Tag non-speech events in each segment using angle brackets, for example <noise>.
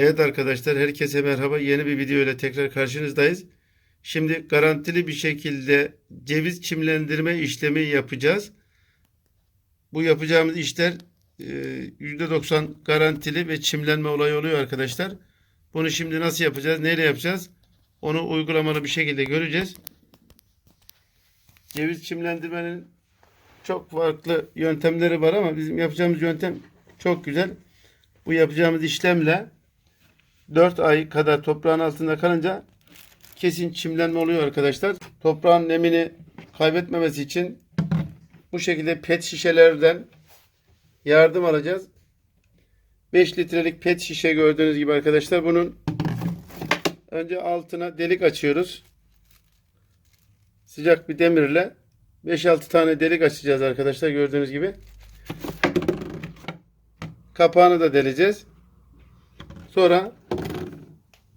Evet arkadaşlar herkese merhaba. Yeni bir video ile tekrar karşınızdayız. Şimdi garantili bir şekilde ceviz çimlendirme işlemi yapacağız. Bu yapacağımız işler e, %90 garantili ve çimlenme olayı oluyor arkadaşlar. Bunu şimdi nasıl yapacağız, neyle yapacağız? Onu uygulamalı bir şekilde göreceğiz. Ceviz çimlendirmenin çok farklı yöntemleri var ama bizim yapacağımız yöntem çok güzel. Bu yapacağımız işlemle 4 ay kadar toprağın altında kalınca kesin çimlenme oluyor arkadaşlar. Toprağın nemini kaybetmemesi için bu şekilde pet şişelerden yardım alacağız. 5 litrelik pet şişe gördüğünüz gibi arkadaşlar bunun önce altına delik açıyoruz. Sıcak bir demirle 5-6 tane delik açacağız arkadaşlar gördüğünüz gibi. Kapağını da deleceğiz. Sonra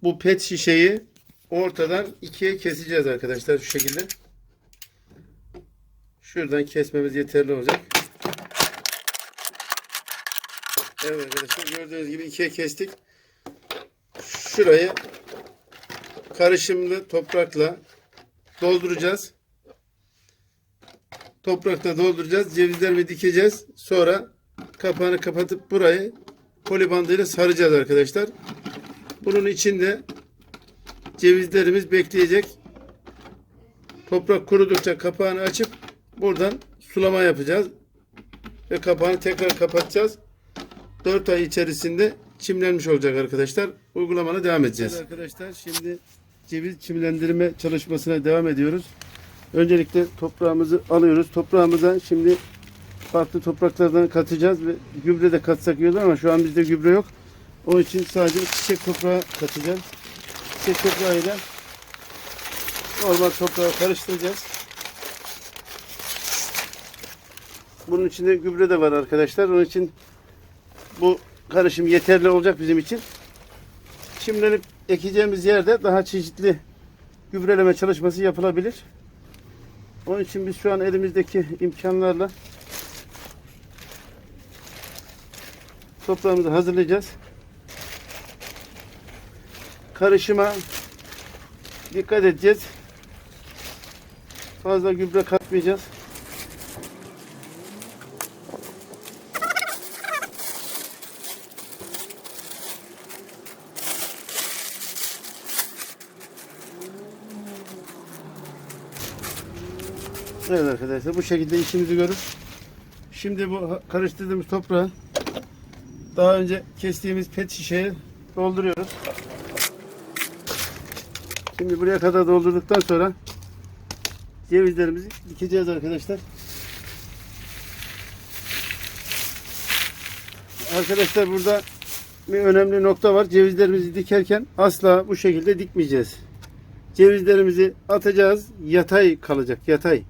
bu pet şişeyi ortadan ikiye keseceğiz arkadaşlar şu şekilde. Şuradan kesmemiz yeterli olacak. Evet arkadaşlar gördüğünüz gibi ikiye kestik. Şurayı karışımlı toprakla dolduracağız. Toprakla dolduracağız. Cevizlerimi dikeceğiz. Sonra kapağını kapatıp burayı polibandıyla saracağız arkadaşlar. Bunun içinde cevizlerimiz bekleyecek. Toprak kurudukça kapağını açıp buradan sulama yapacağız. Ve kapağını tekrar kapatacağız. 4 ay içerisinde çimlenmiş olacak arkadaşlar. Uygulamana devam edeceğiz. Evet arkadaşlar şimdi ceviz çimlendirme çalışmasına devam ediyoruz. Öncelikle toprağımızı alıyoruz. Toprağımıza şimdi farklı topraklardan katacağız ve gübre de katsak iyi olur ama şu an bizde gübre yok. Onun için sadece çiçek toprağı katacağız. Çiçek toprağıyla normal toprağı karıştıracağız. Bunun içinde gübre de var arkadaşlar. Onun için bu karışım yeterli olacak bizim için. Çimlenip ekeceğimiz yerde daha çeşitli gübreleme çalışması yapılabilir. Onun için biz şu an elimizdeki imkanlarla toprağımızı hazırlayacağız. Karışıma dikkat edeceğiz. Fazla gübre katmayacağız. Evet arkadaşlar bu şekilde işimizi görür. Şimdi bu karıştırdığımız toprağı daha önce kestiğimiz pet şişeye dolduruyoruz. Şimdi buraya kadar doldurduktan sonra cevizlerimizi dikeceğiz arkadaşlar. Arkadaşlar burada bir önemli nokta var. Cevizlerimizi dikerken asla bu şekilde dikmeyeceğiz. Cevizlerimizi atacağız. Yatay kalacak. Yatay.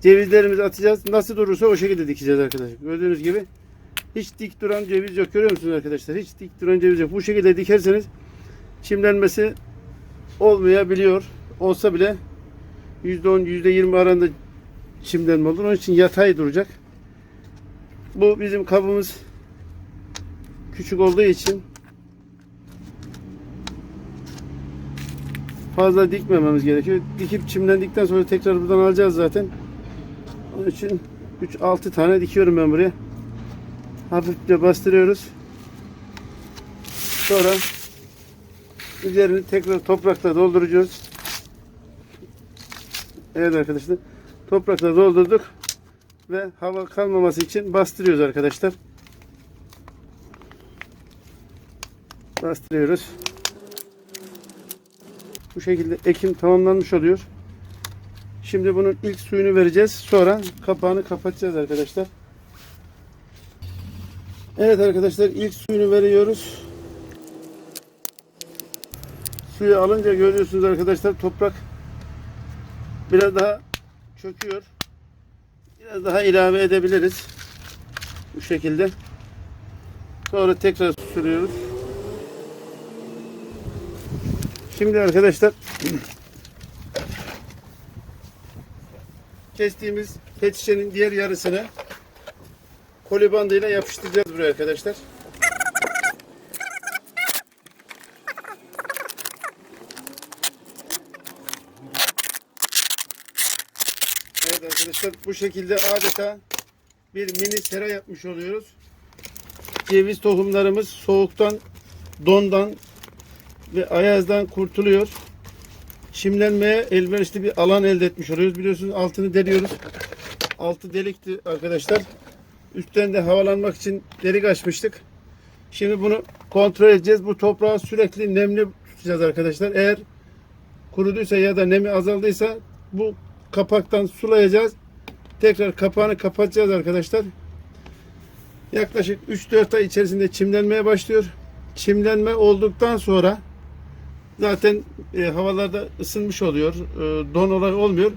Cevizlerimizi atacağız. Nasıl durursa o şekilde dikeceğiz arkadaşlar. Gördüğünüz gibi hiç dik duran ceviz yok. Görüyor musunuz arkadaşlar? Hiç dik duran ceviz yok. Bu şekilde dikerseniz çimlenmesi olmayabiliyor. Olsa bile %10 %20 arasında çimlenme olur. Onun için yatay duracak. Bu bizim kabımız küçük olduğu için fazla dikmememiz gerekiyor. Dikip çimlendikten sonra tekrar buradan alacağız zaten. Onun için 3-6 tane dikiyorum ben buraya. Hafifçe bastırıyoruz. Sonra üzerini tekrar toprakla dolduracağız. Evet arkadaşlar. Toprakla doldurduk. Ve hava kalmaması için bastırıyoruz arkadaşlar. Bastırıyoruz. Bu şekilde ekim tamamlanmış oluyor. Şimdi bunun ilk suyunu vereceğiz. Sonra kapağını kapatacağız arkadaşlar. Evet arkadaşlar ilk suyunu veriyoruz. Suyu alınca görüyorsunuz arkadaşlar toprak biraz daha çöküyor. Biraz daha ilave edebiliriz. Bu şekilde. Sonra tekrar sürüyoruz. Şimdi arkadaşlar <clears throat> kestiğimiz pet şişenin diğer yarısını koli bandıyla yapıştıracağız buraya arkadaşlar. Evet arkadaşlar bu şekilde adeta bir mini sera yapmış oluyoruz. Ceviz tohumlarımız soğuktan, dondan ve ayazdan kurtuluyor. Çimlenmeye elverişli bir alan elde etmiş oluyoruz. Biliyorsunuz altını deliyoruz. Altı delikti arkadaşlar. Üstten de havalanmak için delik açmıştık. Şimdi bunu kontrol edeceğiz. Bu toprağı sürekli nemli tutacağız arkadaşlar. Eğer kuruduysa ya da nemi azaldıysa bu kapaktan sulayacağız. Tekrar kapağını kapatacağız arkadaşlar. Yaklaşık 3-4 ay içerisinde çimlenmeye başlıyor. Çimlenme olduktan sonra zaten e, havalarda ısınmış oluyor. E, don olay olmuyor.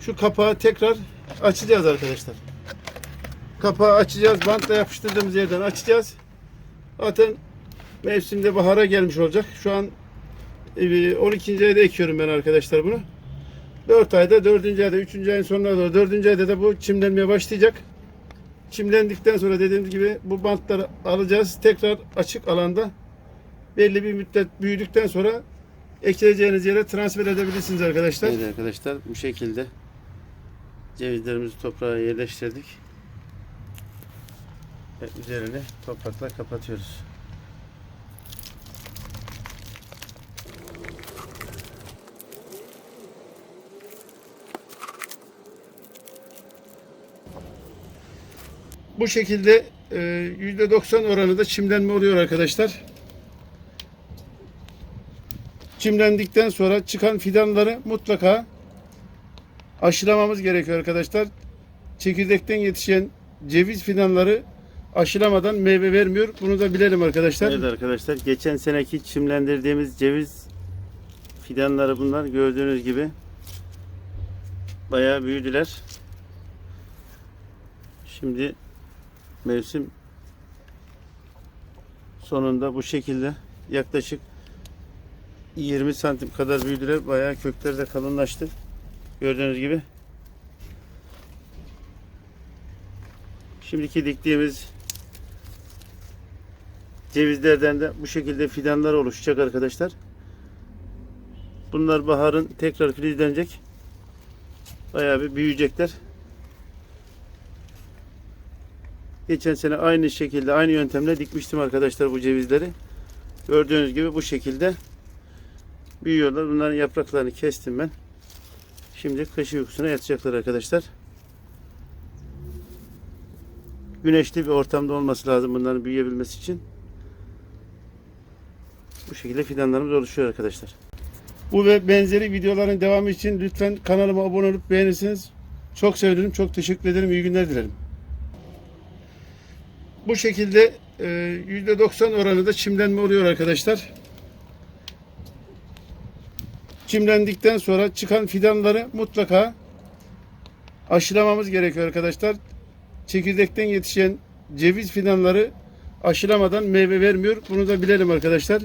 Şu kapağı tekrar açacağız arkadaşlar. Kapağı açacağız. Bantla yapıştırdığımız yerden açacağız. Zaten mevsimde bahara gelmiş olacak. Şu an e, 12. ayda ekiyorum ben arkadaşlar bunu. 4 ayda, 4. ayda, 3. ayın sonuna doğru 4. ayda da bu çimlenmeye başlayacak. Çimlendikten sonra dediğimiz gibi bu bantları alacağız. Tekrar açık alanda belli bir müddet büyüdükten sonra ekleyeceğiniz yere transfer edebilirsiniz arkadaşlar. Evet arkadaşlar bu şekilde cevizlerimizi toprağa yerleştirdik. Ve üzerini toprakla kapatıyoruz. Bu şekilde e, %90 oranında çimlenme oluyor arkadaşlar. Çimlendikten sonra çıkan fidanları mutlaka aşılamamız gerekiyor arkadaşlar. Çekirdekten yetişen ceviz fidanları aşılamadan meyve vermiyor. Bunu da bilelim arkadaşlar. Evet arkadaşlar geçen seneki çimlendirdiğimiz ceviz fidanları bunlar gördüğünüz gibi bayağı büyüdüler. Şimdi mevsim sonunda bu şekilde yaklaşık 20 santim kadar büyüdüler. Bayağı kökleri de kalınlaştı. Gördüğünüz gibi. Şimdiki diktiğimiz cevizlerden de bu şekilde fidanlar oluşacak arkadaşlar. Bunlar baharın tekrar filizlenecek. Bayağı bir büyüyecekler. Geçen sene aynı şekilde aynı yöntemle dikmiştim arkadaşlar bu cevizleri. Gördüğünüz gibi bu şekilde büyüyorlar. Bunların yapraklarını kestim ben. Şimdi kış uykusuna yatacaklar arkadaşlar. Güneşli bir ortamda olması lazım bunların büyüyebilmesi için. Bu şekilde fidanlarımız oluşuyor arkadaşlar. Bu ve benzeri videoların devamı için lütfen kanalıma abone olup beğenirsiniz. Çok sevinirim. Çok teşekkür ederim. İyi günler dilerim. Bu şekilde e, %90 oranında çimlenme oluyor arkadaşlar. Çimlendikten sonra çıkan fidanları mutlaka aşılamamız gerekiyor arkadaşlar. Çekirdekten yetişen ceviz fidanları aşılamadan meyve vermiyor. Bunu da bilelim arkadaşlar.